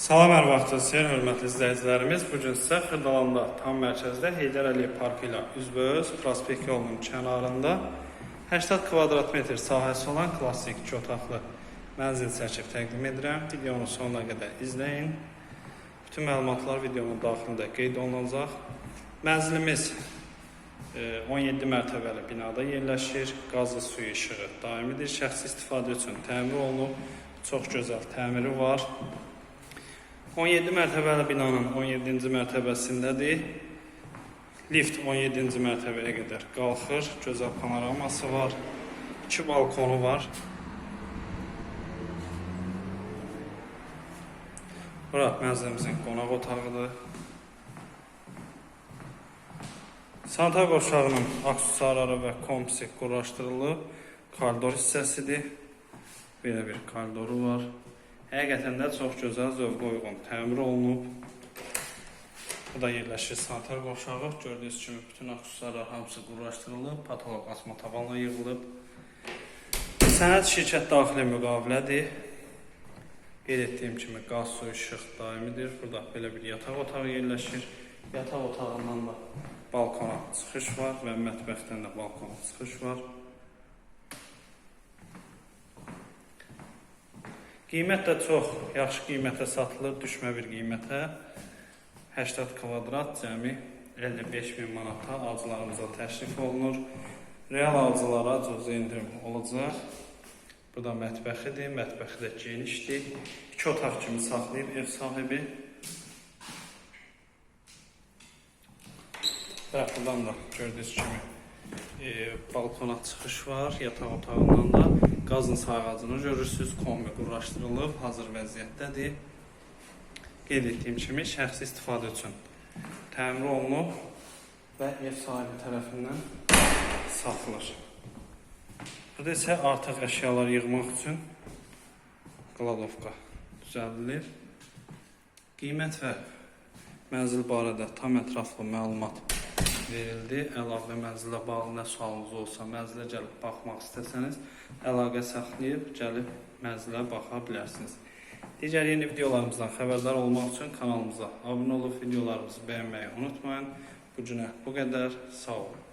Salam hər vaxtınız xeyir, hörmətli izləyicilərimiz. Bu gün sizə Xırdalanda tam mərkəzdə Heydər Əliyev parkı ilə üzbəüz prospekt yolunun kənarında 80 kvadrat metr sahəsi olan klassik iki otaqlı mənzil çəkib təqdim edirəm. Videonu sonuna qədər izləyin. Bütün məlumatlar videonun daxilində qeyd olunacaq. Mənzilimiz e, 17 mərtəbəli binada yerləşir. Qazlı suyu işığı daimidir. Şəxsi istifadə üçün təmir olunub. Çox gözəl təmiri var. 17 mərtəbəli binanın 17-ci mərtəbəsindədir. Lift 17-ci mərtəbəyə qədər qalxır. Gözəl panoraması var. 2 balkonu var. Bura mənzilimizin qonaq otağıdır. Sanitar qovşağının aksesuarları və kompliksi quraşdırılıb. Koridor hissəsidir. Belə bir koridoru var. Həqiqətən də çox gözəl, zövqə uyğun təmir olunub. Bu da yerləşir sanitar qovşağı. Gördüyünüz kimi bütün aksesuarlar hamısı quraşdırılıb, patolog asma tavanla yığılıb. Sənəd şirkət daxili müqavilədir. Qeyd etdiyim kimi qaz, su, işıq daimidir. Burada belə bir yataq otağı yerləşir. Yataq otağından da balkona çıxış var və mətbəxdən də balkona çıxış var. Qiymət də çox yaxşı qiymətə satılır, düşmə bir qiymətə. 80 kvadrat cəmi 55 min manata alıcılarımıza təklif olunur. Real alıcılara cüzi endirim olacaq. Bu da mətbəxidir, mətbəxi də genişdir. İki otaq kimi saxlayıb ev sahibi. Və buradan da gördüyünüz kimi e, balkona çıxış var, yataq otağından da qazın sayğacını görürsüz, kombi quraşdırılıb, hazır vəziyyətdədir. Qeyd etdiyim kimi şəxsi istifadə üçün təmir olunub və ev sahibi tərəfindən saxlanır. Burada isə artıq əşyalar yığmaq üçün qladovka düzəldilir. Qiymət və mənzil barədə tam ətraflı məlumat verildi. Əlavə mənzilə bağlı nə sualınız olsa, mənzilə gəlib baxmaq istəsəniz, əlaqə saxlayıb gəlib mənzilə baxa bilərsiniz. Digər yeni videolarımızdan xəbərdar olmaq üçün kanalımıza abunə olub videolarımızı bəyənməyi unutmayın. Bu günə bu qədər. Sağ olun.